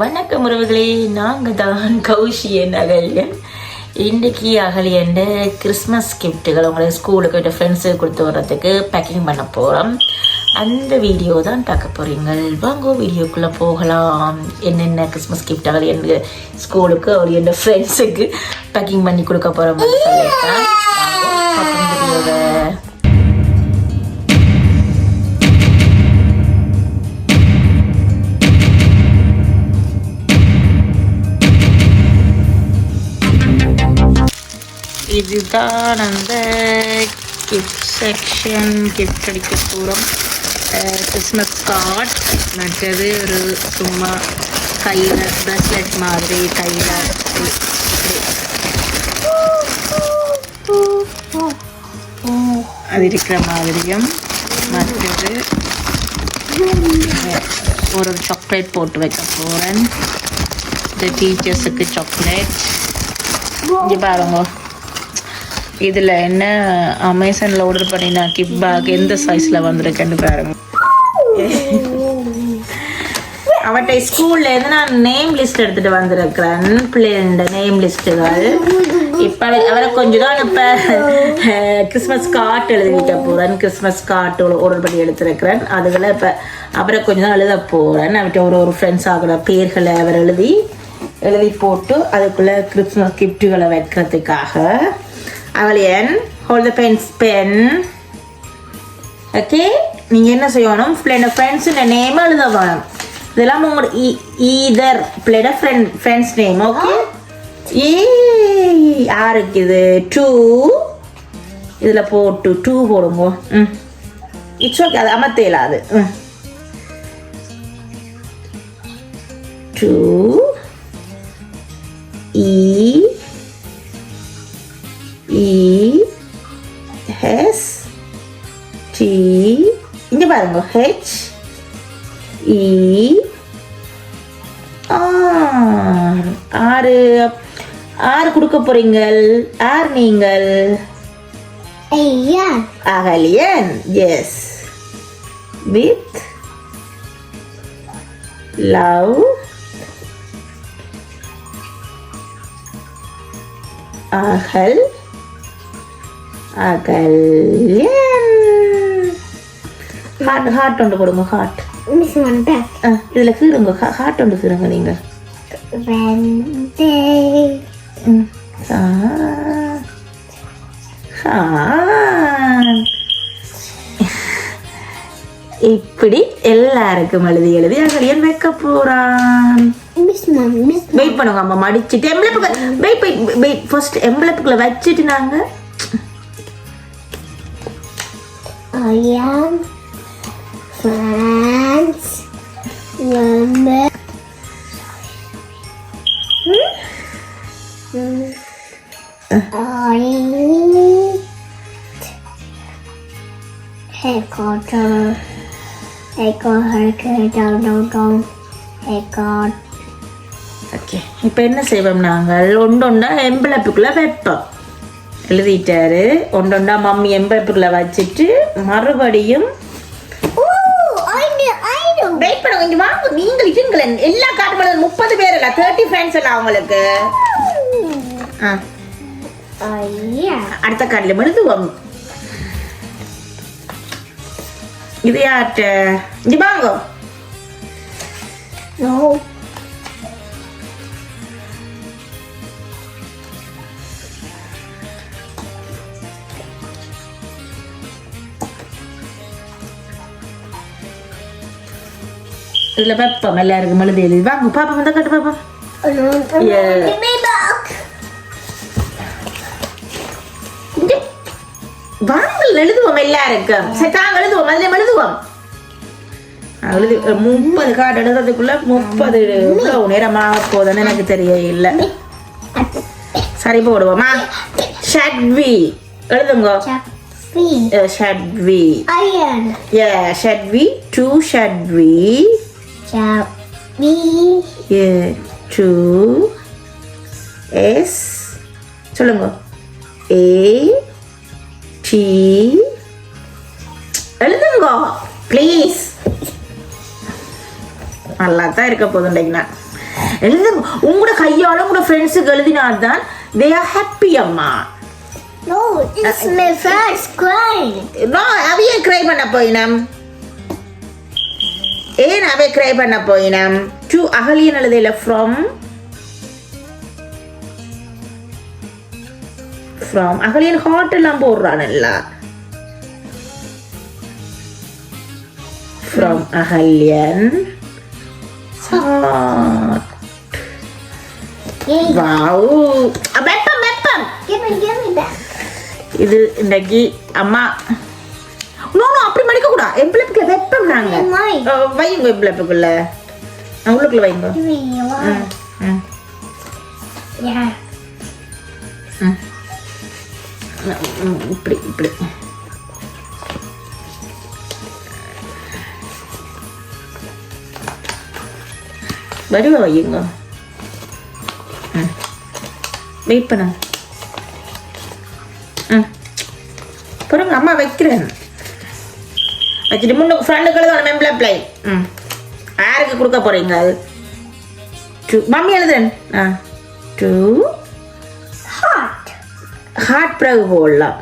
வணக்கம் உறவுகளே நாங்கள் தான் கௌஷியன் அகல்யன் இன்றைக்கி அகலியன் கிறிஸ்மஸ் கிஃப்ட்டுகள் உங்களுக்கு ஸ்கூலுக்கு விட்டு ஃப்ரெண்ட்ஸுக்கு கொடுத்து வர்றதுக்கு பேக்கிங் பண்ண போகிறோம் அந்த வீடியோ தான் பார்க்க போகிறீங்க வாங்க வீடியோக்குள்ளே போகலாம். என்னென்ன கிறிஸ்மஸ் கிஃப்ட் அகலியன் ஸ்கூலுக்கு அவர் என் ஃப்ரெண்ட்ஸுக்கு பேக்கிங் பண்ணி கொடுக்க போகிறோம் சொல்லியிருக்கேன். இதுதான் அந்த கிஃப்ட் செக்ஷன் கிஃப்ட் அடிக்க போகிறோம் கிறிஸ்மஸ் கார்ட் மற்றது ஒரு சும்மா கையில் ப்ரெஸ்லெட் மாதிரி கையில் அது இருக்கிற மாதிரியும். மற்றது ஒரு சாக்லேட் போட்டு வைக்க போகிறேன் இந்த டீச்சர்ஸுக்கு சாக்லேட் இங்கே பாருங்க. இதில் என்ன அமேசானில் ஆர்டர் பண்ணினா கிப் பேக் எந்த சைஸில் வந்திருக்கேன்னு பாருங்க. அவட்ட ஸ்கூல்ல இருந்து நான் நேம் லிஸ்ட் எடுத்துட்டு வந்திருக்கிறேன். பிள்ளைகளோட நேம் லிஸ்ட்டுகள் இப்போ அவரை கொஞ்சம் தான் இப்போ கிறிஸ்மஸ் கார்ட் எழுதிக்கிட்ட போகிறேன் கிறிஸ்மஸ் கார்ட் ஆர்டர் பண்ணி எடுத்திருக்கிறேன். அதுகளை இப்போ அவரை கொஞ்சம் தான் எழுத போகிறேன் அவர்கிட்ட ஒரு ஒரு ஃப்ரெண்ட்ஸ் ஆகிற பேர்களை அவர் எழுதி எழுதி போட்டு அதுக்குள்ளே கிறிஸ்மஸ் கிஃப்ட்டுகளை வைக்கிறதுக்காக. அவளியன் hold the pens pen okay நீங்கள் என்ன செய்யணும்? பிள்ளையோட ஃப்ரெண்ட்ஸ் நேம் எழுத வேணும். இதெல்லாம் உங்களோட e, ஈதர் பிள்ளையோட ஃப்ரெண்ட் ஃப்ரெண்ட்ஸ் நேம் ஓகே ஏ யாருக்கு இது டூ இதில் போட்டு டூ போடுங்க. ம். இட்ஸ் ஓகே அது அமர்த்தையில அது. ம். To E e. E S T இங்க பாருங்க H E R. ஆறு ஆறு கொடுக்க போறீங்கள். ஆர் நீங்கள்? ஐயா அகலியன் எஸ் வித் லவ் அகல் அகல்யன் ஹார்ட் ஹார்ட் ஒன்று கொடுங்க ஹார்ட் மிஸ் வந்துட்டேன் இதில் கீறுங்க ஹார்ட் ஒன்று கீறுங்க நீங்கள். இப்படி எல்லாருக்கும் எழுதி எழுதி அகலியன் வைக்க போறான். வெயிட் பண்ணுங்க அம்மா மடிச்சிட்டு எம்பளப்புக்கு வெயிட் வெயிட் ஃபர்ஸ்ட் எம்பளப்புக்குள்ள வச்சுட்டு நாங்க ஐயா ஃப்ரான்ஸ் வந்து I headquarter headquarter down down down headquarter okay இப்போ என்ன செய்வோம் நாங்கள் ஒண்டொண்டா எம்பளப்புக்குள்ள வைப்போம் எழுதிட்டாரு ஒண்டொண்டா மம்மி எம்பளப்புக்குள்ள வச்சுட்டு மறுபடியும் Oh, I know, I know. Wait பண்ணுங்க இங்க வாங்க. நீங்கள் இதுங்களேன் எல்லா காட்டுமலும் முப்பது பேர் இல்ல தேர்ட்டி ஃப்ரெண்ட்ஸ் எல்லாம் அவங்களுக்கு. ஐயா அடுத்த கார்டில் எழுதுவோம் இது யார்கிட்ட? இங்க வாங்க. இதுல வைப்போம் எல்லாருக்கும் எழுதி எழுதி. வாங்க பாப்பா வந்தா கட்டு பாப்பா. வாங்கல் எழுதுவோம் எல்லாருக்கும். சரி தாங்க எழுதுவோம் அதுல எழுதுவோம் எழுதி முப்பது கார்டு எழுதுறதுக்குள்ள முப்பது இவ்வளவு நேரமாக போதுன்னு எனக்கு தெரிய இல்லை. சரி போடுவோமா? ஷட்வி எழுதுங்க. Shadvi Shadvi, two Shadvi, Shall we? yeah, two S, சொல்லுங்க. A, T, எழுதுங்க ப்ளீஸ் நல்லா தான் இருக்க நான் எழுத உங்களோட கையால உங்களோட ஃப்ரெண்ட்ஸுக்கு எழுதினாதான் தே ஆர் ஹாப்பி அம்மா. No, it's my first crying. நான் அவையே கிரை பண்ண போயினம். ஏன் அவை கிரை பண்ண போயினம்? டு அகலியன் எழுதையில ஃப்ரம் ஃப்ரம் அகலியன் ஹார்ட் எல்லாம் போடுறான்ல from Agalyan Yeah, wow. that. இது இன்னைக்கு அம்மா. அப்படி மடிக்க கூடா எம்பிளப்புக்குள்ள வெப்பம் நாங்க வையுங்க எம்பிளப்புக்குள்ள. உள்ளுக்குள்ள வைங்க இப்படி இப்படி. வடிவ வையுங்க. வெயிட் பண்ண. ம். பொறுங்க அம்மா வைக்கிறேன். வச்சுட்டு முன்னுக்கு ஃப்ரெண்டுக்கு எழுதணும் மெம்பிள் அப்ளை ம். யாருக்கு கொடுக்க போறீங்க அது? டூ மம்மி எழுதுறேன். ஆ. Two Hot. ஹார்ட் பிறகு போடலாம்.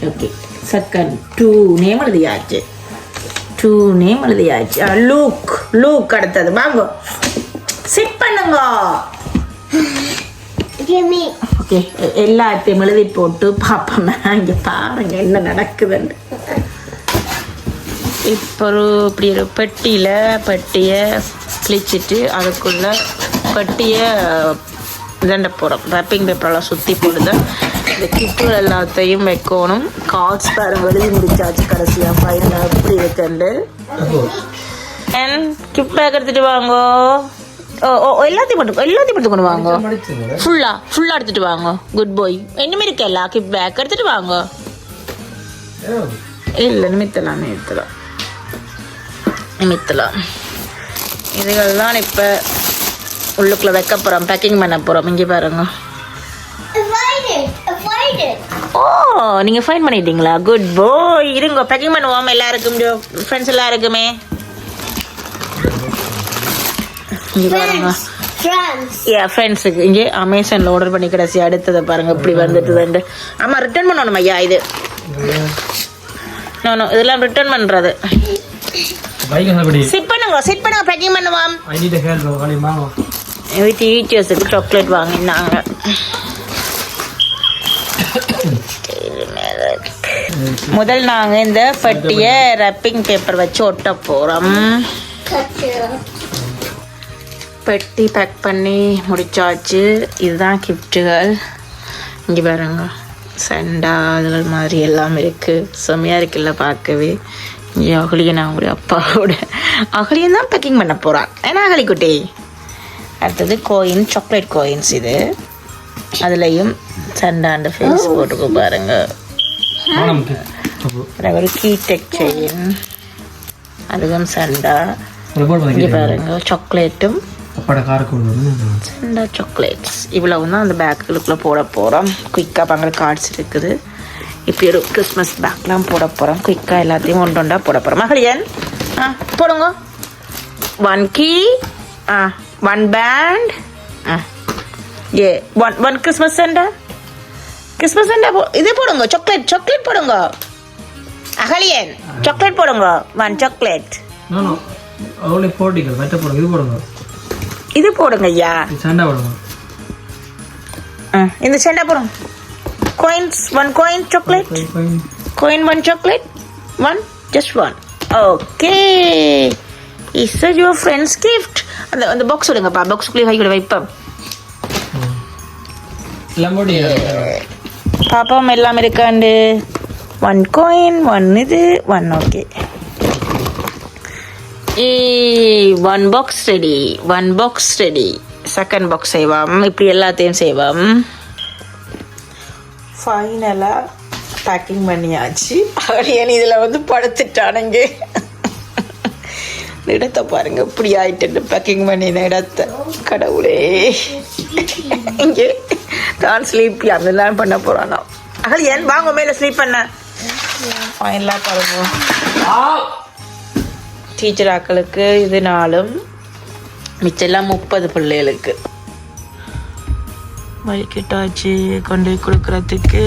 ஓகே செகண்ட் டூ நேம் எழுதியாச்சு. டூ நேம் எழுதியாச்சு. லூக் லூக் அடுத்தது. வாங்க. சிட் பண்ணுங்க. ஓகே எல்லாத்தையும் எழுதி போட்டு பார்ப்போம் இங்கே பாருங்க என்ன நடக்குதுன்னு இப்போ ஒரு இப்படி ஒரு பெட்டியில் பெட்டியை கிழிச்சிட்டு அதுக்குள்ள பெட்டியை இதண்ட போகிறோம் ரேப்பிங் பேப்பரெல்லாம் சுற்றி போடுது இந்த கிட்டுகள் எல்லாத்தையும் வைக்கணும் கார்ட்ஸ் பாருங்க எழுதி முடிச்சாச்சு கடைசியாக ஃபைனல் அப்படி இருக்குண்டு அண்ட் கிஃப்ட் பேக் எடுத்துட்டு வாங்கோ எல்லாத்தையும் மட்டும் எல்லாத்தையும் மட்டும் கொண்டு வாங்கோ. ஃபுல்லா ஃபுல்லா எடுத்துட்டு வாங்க. குட் பாய் இன்னும் இருக்கல கிஃப்ட் பேக் எடுத்துட்டு வாங்க. இல்லை நிமித்தலாம் நிமித்தலாம் நிமித்தலாம் இதுகள் தான் இப்போ உள்ளுக்குள்ள வைக்க போகிறோம் பேக்கிங் பண்ண போகிறோம் இங்கே பாருங்க. ஓ நீங்கள் ஃபைன் பண்ணிட்டீங்களா? குட் பாய் இருங்க பேக்கிங் பண்ணுவோம் எல்லாருக்கும் ஃப்ரெண்ட்ஸ் எல்லாருக்குமே. இங்கே பாருங்க. ஏ ஃப்ரெண்ட்ஸுக்கு இங்கே அமேசானில் ஆர்டர் பண்ணி கடைசி அடுத்ததை பாருங்க. இப்படி வந்துட்டுதுண்டு ஆமாம் ரிட்டர்ன் பண்ணணும் ஐயா இது. நோ நோ இதெல்லாம் ரிட்டர்ன் பண்ணுறது சிட் பண்ணுங்க சிட் பண்ணுங்க பேக்கிங் பண்ணுவோம். வீட்டு ஈட்டியர்ஸுக்கு சாக்லேட் வாங்கினாங்க. முதல் நாங்கள் இந்த பட்டியை ரப்பிங் பேப்பர் வச்சு ஒட்ட போகிறோம். பெட்டி பேக் பண்ணி முடிச்சாச்சு. இதுதான் கிஃப்ட்டுகள் இங்கே பாருங்க. சண்டா அதுகள் மாதிரி எல்லாம் இருக்குது செம்மையாக இருக்குல்ல பார்க்கவே. இங்கே அகலியன் அவங்களுடைய அப்பாவோட. அகலியன் தான் பேக்கிங் பண்ண போகிறான் ஏன்னா அகலிக்குட்டி? அடுத்தது கோயின் சாக்லேட் கோயின்ஸ் இது. அதுலேயும் சண்டாண்ட ஃபேஸ் போட்டுக்கோ பாருங்க. ஒரு கீ டெக் செயின் அதுவும் சண்டா. இங்கே பாருங்க. சாக்லேட்டும் அப்பாட காருக்கு கொண்டு இந்த சாக்லேட்ஸ் இவ்வளவு தான் அந்த பேக்குகளுக்குள்ளே போட போகிறோம் குயிக்காக பாங்க கார்ட்ஸ் இருக்குது. இப்படி ஒரு கிறிஸ்மஸ் பேக்லாம் போட போகிறோம் குயிக்காக எல்லாத்தையும் ஒன்று ஒன்றா போட போகிறோம் மகளியன் ஆ போடுங்க. ஒன் கீ ஆ ஒன் பேண்ட் ஆ. ஏ one one Christmas Santa Christmas Santa போ இதே போடுங்க. சாக்லேட் சாக்லேட் போடுங்க. அகலியன் சாக்லேட் போடுங்க. ஒன் சாக்லேட் அவ்வளோ போட்டிகள் வெட்ட போடுங்க. இது போடுங்க. இது போடுங்க ஐயா. சண்டை போடுங்க. ஆ இந்த செண்டா போடுங்க. Coins one coin chocolate. Coin one chocolate. One just one. Okay. Is that your friend's gift. அந்த அந்த பாக்ஸ் விடுங்கப்பா பாக்ஸுக்குள்ளே கை கூட வைப்பேன் பாப்பாவும் எல்லாம் இருக்காண்டு. ஒன் காயின் ஒன் இது ஒன் ஓகே ஏ one box ready one box ready second box செய்வோம். இப்படி எல்லாத்தையும் செய்வோம். ஃபைனலாக பேக்கிங் பண்ணியாச்சு. அரியன் இதில் வந்து படுத்துட்டானுங்க. இடத்த பாருங்க. இப்படி ஆயிட்டு பேக்கிங் பண்ணின இடத்த கடவுளே. இங்கே. தான் ஸ்லீப் அதெல்லாம் பண்ண போறானா. அகல் ஏன் வாங்க மேலே ஸ்லீப் பண்ண? ஃபைனலாக பாருங்க. டீச்சராக்களுக்கு இதுனாலும் இது நாளும் மிச்செல்லாம் முப்பது பிள்ளைகளுக்கு. வலிக்கிட்டாச்சு கொண்டு போய் கொடுக்குறதுக்கு.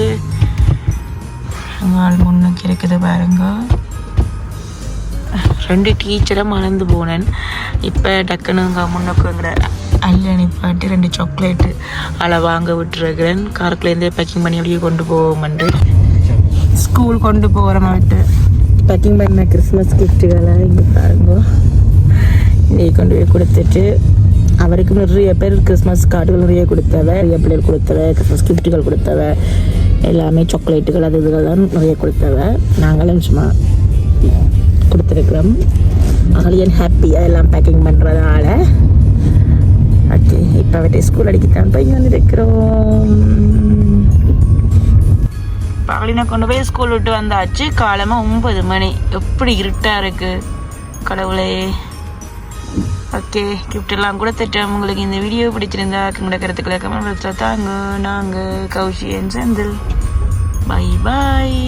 ஆள் முன்னுக்கு இருக்குது பாருங்க. ரெண்டு டீச்சரை மறந்து போனேன். இப்போ டக்குனுங்க முன்னுக்குங்கிற அள்ளி பாட்டி ரெண்டு சாக்லேட்டு அதை வாங்க விட்டுருக்கிறேன். காருக்குலேருந்தே பேக்கிங் பண்ணி அப்படியே கொண்டு போவோம் ஸ்கூல் கொண்டு போகிற மாட்டு பேக்கிங் பண்ண கிறிஸ்மஸ் கிஃப்ட்டுகளை இங்கே பாருங்க. இங்கே கொண்டு போய் கொடுத்துட்டு அவருக்கு நிறைய பேர் கிறிஸ்மஸ் கார்டுகள் நிறைய கொடுத்தவ நிறைய பிள்ளைகள் கொடுத்தவ கிறிஸ்மஸ் கிஃப்ட்டுகள் கொடுத்தவ எல்லாமே சாக்லேட்டுகள் அது இதுகள்லாம் நிறைய கொடுத்தவ நாங்களும் சும்மா கொடுத்துருக்குறோம். ஆலியன் ஹாப்பியாக எல்லாம் பேக்கிங் பண்ணுறதால ஓகே இப்போ அவட்டை ஸ்கூல் அடிக்கத்தான் போய் வந்துருக்கிறோம் பகலினை கொண்டு போய் ஸ்கூல் விட்டு வந்தாச்சு. காலமாக ஒன்பது மணி. எப்படி இருட்டாக இருக்குது கடவுளே. ஓகே கிஃப்டெல்லாம் கூட திட்டம் உங்களுக்கு இந்த வீடியோ பிடிச்சிருந்தா உங்களோட கருத்துக்களை கமெண்ட் பாக்ஸில் தாங்க. நாங்கள் கௌஷியன் செந்தில். பை பாய்